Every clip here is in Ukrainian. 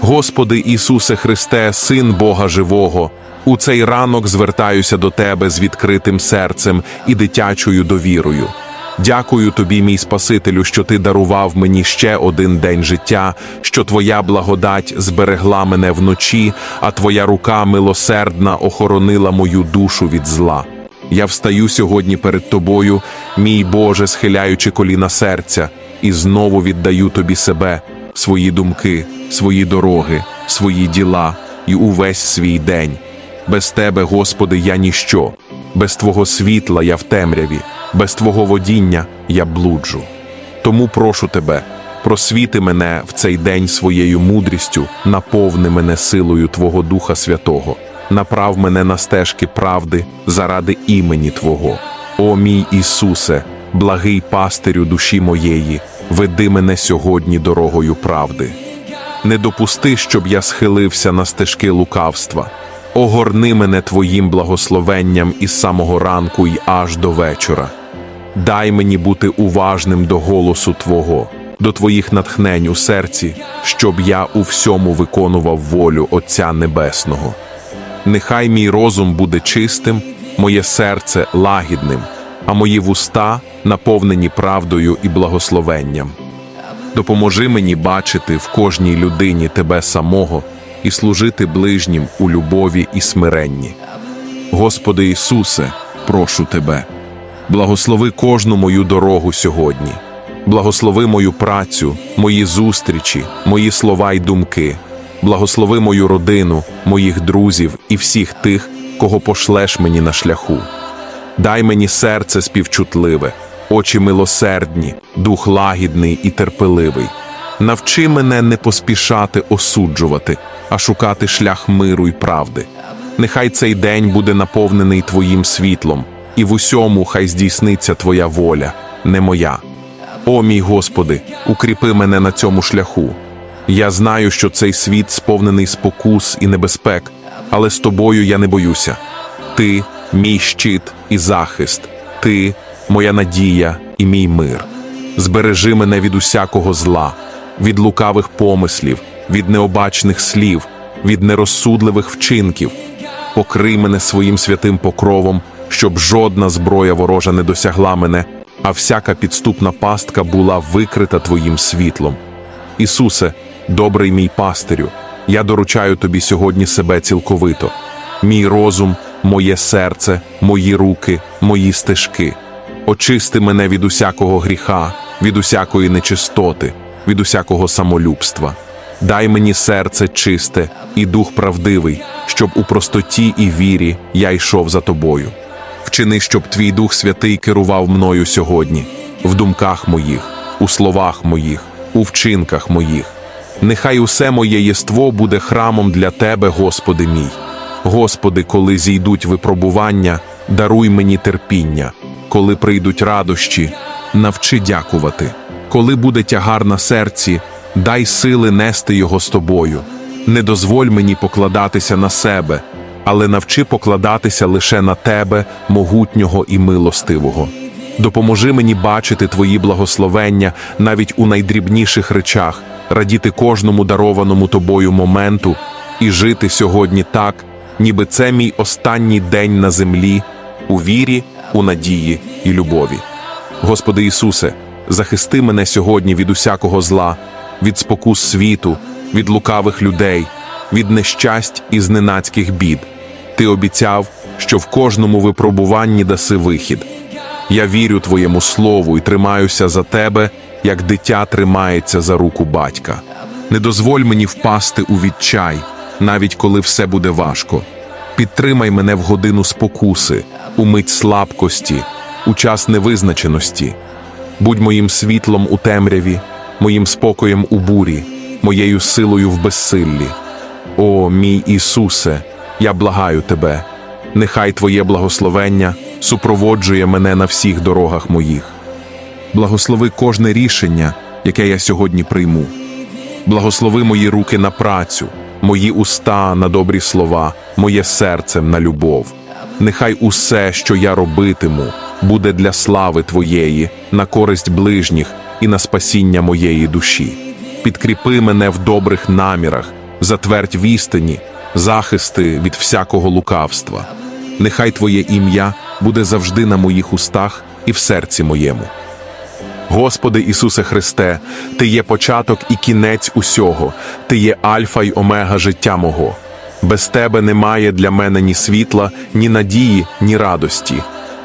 Господи Ісусе Христе, Син Бога Живого, у цей ранок звертаюся до Тебе з відкритим серцем і дитячою довірою. Дякую тобі, мій Спасителю, що ти дарував мені ще один день життя, що твоя благодать зберегла мене вночі, а твоя рука милосердна охоронила мою душу від зла. Я встаю сьогодні перед тобою, мій Боже, схиляючи коліна серця, і знову віддаю тобі себе, свої думки, свої дороги, свої діла і увесь свій день. Без тебе, Господи, я ніщо, без Твого світла я в темряві, без Твого водіння я блуджу. Тому прошу тебе, просвіти мене в цей день своєю мудрістю, наповни мене силою Твого Духа Святого, направ мене на стежки правди заради імені Твого. О мій Ісусе, благий пастирю душі моєї, веди мене сьогодні дорогою правди. Не допусти, щоб я схилився на стежки лукавства. Огорни мене Твоїм благословенням із самого ранку й аж до вечора. Дай мені бути уважним до голосу Твого, до Твоїх натхнень у серці, щоб я у всьому виконував волю Отця Небесного. Нехай мій розум буде чистим, моє серце лагідним, а мої вуста наповнені правдою і благословенням. Допоможи мені бачити в кожній людині Тебе самого і служити ближнім у любові і смиренні. Господи Ісусе, прошу Тебе, благослови кожну мою дорогу сьогодні, благослови мою працю, мої зустрічі, мої слова й думки, благослови мою родину, моїх друзів і всіх тих, кого пошлеш мені на шляху. Дай мені серце співчутливе, очі милосердні, дух лагідний і терпеливий. Навчи мене не поспішати осуджувати, а шукати шлях миру й правди. Нехай цей день буде наповнений Твоїм світлом, і в усьому хай здійсниться Твоя воля, не моя. О мій Господи, укріпи мене на цьому шляху. Я знаю, що цей світ сповнений спокус і небезпек, але з тобою я не боюся. Ти мій щит і захист, ти моя надія і мій мир. Збережи мене від усякого зла, від лукавих помислів, від необачних слів, від нерозсудливих вчинків. Покрий мене своїм святим покровом, щоб жодна зброя ворожа не досягла мене, а всяка підступна пастка була викрита Твоїм світлом. Ісусе, добрий мій пастирю, я доручаю тобі сьогодні себе цілковито, мій розум, моє серце, мої руки, мої стежки. Очисти мене від усякого гріха, від усякої нечистоти, від усякого самолюбства. Дай мені серце чисте і дух правдивий, щоб у простоті і вірі я йшов за тобою. Вчини, щоб твій Дух Святий керував мною сьогодні, в думках моїх, у словах моїх, у вчинках моїх. Нехай усе моє єство буде храмом для Тебе, Господи мій. Господи, коли зійдуть випробування, даруй мені терпіння, коли прийдуть радощі, навчи дякувати. Коли буде тягар на серці, дай сили нести його з тобою. Не дозволь мені покладатися на себе, але навчи покладатися лише на тебе, могутнього і милостивого. Допоможи мені бачити твої благословення навіть у найдрібніших речах, радіти кожному дарованому тобою моменту і жити сьогодні так, ніби це мій останній день на землі, у вірі, у надії і любові. Господи Ісусе, захисти мене сьогодні від усякого зла, від спокус світу, від лукавих людей, від нещасть і зненацьких бід. Ти обіцяв, що в кожному випробуванні даси вихід. Я вірю Твоєму слову і тримаюся за Тебе, як дитя тримається за руку батька. Не дозволь мені впасти у відчай, навіть коли все буде важко. Підтримай мене в годину спокуси, у мить слабкості, у час невизначеності. Будь моїм світлом у темряві, моїм спокоєм у бурі, моєю силою в безсиллі. О, мій Ісусе, я благаю Тебе, нехай Твоє благословення супроводжує мене на всіх дорогах моїх. Благослови кожне рішення, яке я сьогодні прийму. Благослови мої руки на працю, мої уста на добрі слова, моє серце на любов. Нехай усе, що я робитиму, буде для слави Твоєї, на користь ближніх і на спасіння моєї душі. підкріпи мене в добрих намірах, затвердь в істині, захисти від всякого лукавства. Нехай Твоє ім'я буде завжди на моїх устах і в серці моєму. Господи Ісусе Христе, Ти є початок і кінець усього, Ти є альфа й омега життя мого. Без Тебе немає для мене ні світла, ні надії, ні радості.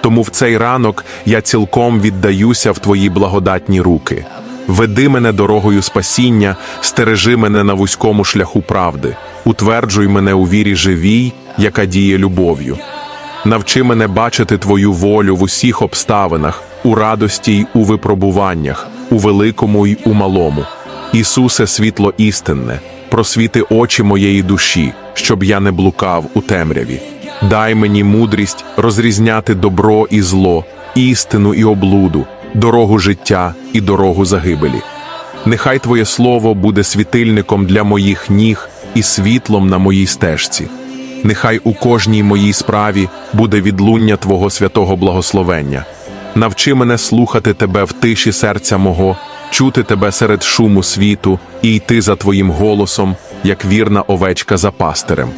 Тому в цей ранок я цілком віддаюся в Твої благодатні руки. Веди мене дорогою спасіння, стережи мене на вузькому шляху правди, утверджуй мене у вірі живій, яка діє любов'ю. Навчи мене бачити Твою волю в усіх обставинах, у радості й у випробуваннях, у великому й у малому. Ісусе, світло істинне, просвіти очі моєї душі, щоб я не блукав у темряві. Дай мені мудрість розрізняти добро і зло, істину і облуду, дорогу життя і дорогу загибелі. Нехай Твоє Слово буде світильником для моїх ніг і світлом на моїй стежці. Нехай у кожній моїй справі буде відлуння Твого святого благословення. Навчи мене слухати Тебе в тиші серця мого, чути Тебе серед шуму світу і йти за Твоїм голосом, як вірна овечка за пастирем.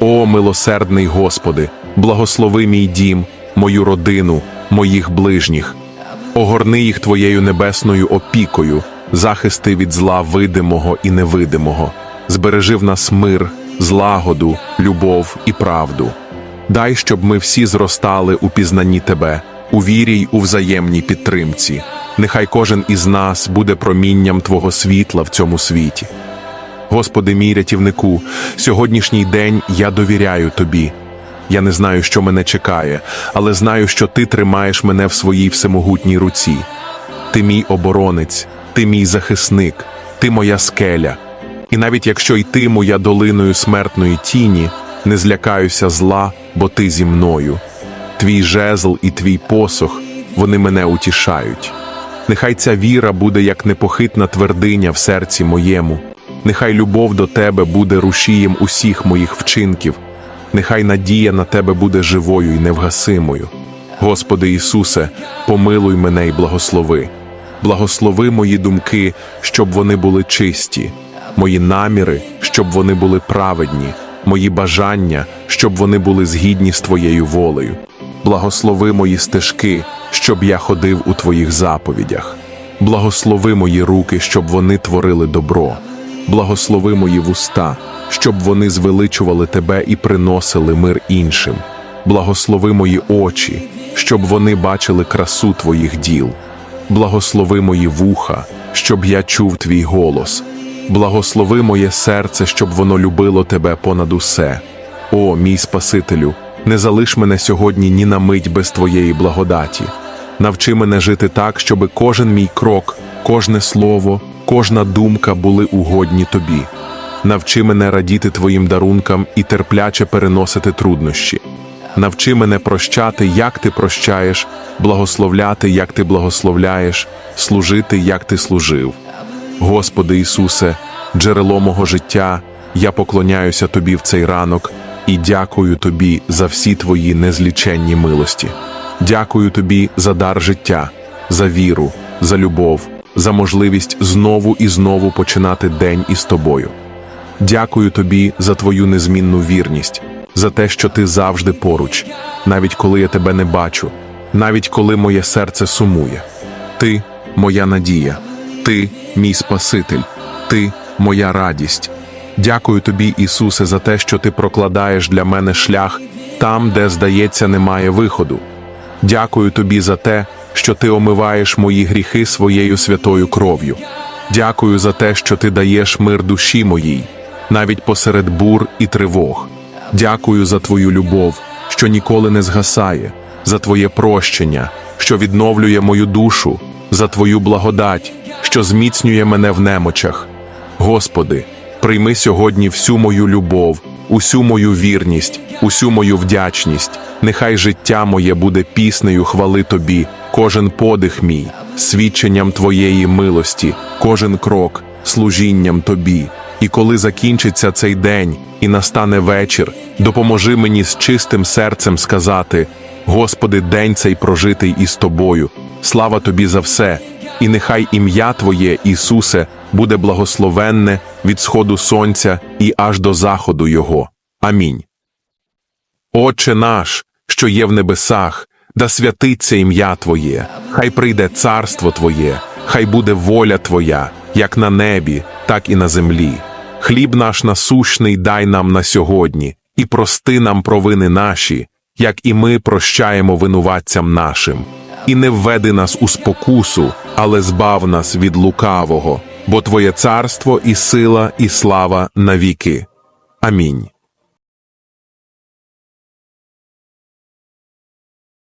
О, милосердний Господи, благослови мій дім, мою родину, моїх ближніх. Огорни їх Твоєю небесною опікою, захисти від зла видимого і невидимого. Збережи в нас мир, злагоду, любов і правду. Дай, щоб ми всі зростали у пізнанні Тебе, у вірі й у взаємній підтримці. Нехай кожен із нас буде промінням Твого світла в цьому світі. Господи мій рятівнику, сьогоднішній день я довіряю Тобі. Я не знаю, що мене чекає, але знаю, що Ти тримаєш мене в своїй всемогутній руці. Ти мій оборонець, ти мій захисник, ти моя скеля. І навіть якщо йтиму я долиною смертної тіні, не злякаюся зла, бо ти зі мною. Твій жезл і твій посох, вони мене утішають. Нехай ця віра буде як непохитна твердиня в серці моєму. Нехай любов до тебе буде рушієм усіх моїх вчинків. Нехай надія на тебе буде живою і невгасимою. Господи Ісусе, помилуй мене й благослови. Благослови мої думки, щоб вони були чисті, мої наміри, щоб вони були праведні, мої бажання, щоб вони були згідні з Твоєю волею. Благослови мої стежки, щоб я ходив у Твоїх заповідях. Благослови мої руки, щоб вони творили добро. Благослови мої вуста, щоб вони звеличували Тебе і приносили мир іншим. Благослови мої очі, щоб вони бачили красу Твоїх діл. Благослови мої вуха, щоб я чув твій голос. Благослови моє серце, щоб воно любило тебе понад усе. О, мій Спасителю, не залиш мене сьогодні ні на мить без твоєї благодаті. Навчи мене жити так, щоби кожен мій крок, кожне слово, кожна думка були угодні тобі. Навчи мене радіти твоїм дарункам і терпляче переносити труднощі. Навчи мене прощати, як ти прощаєш, благословляти, як ти благословляєш, служити, як ти служив. Господи Ісусе, джерело мого життя, я поклоняюся Тобі в цей ранок і дякую Тобі за всі Твої незліченні милості. Дякую Тобі за дар життя, за віру, за любов, за можливість знову і знову починати день із Тобою. Дякую тобі за твою незмінну вірність, за те, що ти завжди поруч, навіть коли я тебе не бачу, навіть коли моє серце сумує. Ти моя надія, ти мій Спаситель, ти моя радість. Дякую тобі, Ісусе, за те, що ти прокладаєш для мене шлях там, де, здається, немає виходу. Дякую тобі за те, що ти омиваєш мої гріхи своєю святою кров'ю. Дякую за те, що ти даєш мир душі моїй, навіть посеред бур і тривог. Дякую за твою любов, що ніколи не згасає, за твоє прощення, що відновлює мою душу, за твою благодать, що зміцнює мене в немочах. Господи, прийми сьогодні всю мою любов, усю мою вірність, усю мою вдячність. Нехай життя моє буде піснею хвали Тобі, кожен подих мій, свідченням Твоєї милості, кожен крок, служінням Тобі. І коли закінчиться цей день і настане вечір, допоможи мені з чистим серцем сказати: Господи, день цей прожитий із Тобою, слава Тобі за все, і нехай ім'я Твоє, Ісусе, буде благословенне від сходу сонця і аж до заходу його. Амінь. Отче наш, що є в небесах, да святиться ім'я Твоє, хай прийде царство Твоє, хай буде воля Твоя, як на небі, так і на землі. Хліб наш насущний дай нам на сьогодні, і прости нам провини наші, як і ми прощаємо винуватцям нашим. І не введи нас у спокусу, але збав нас від лукавого, бо Твоє царство і сила, і слава навіки. Амінь.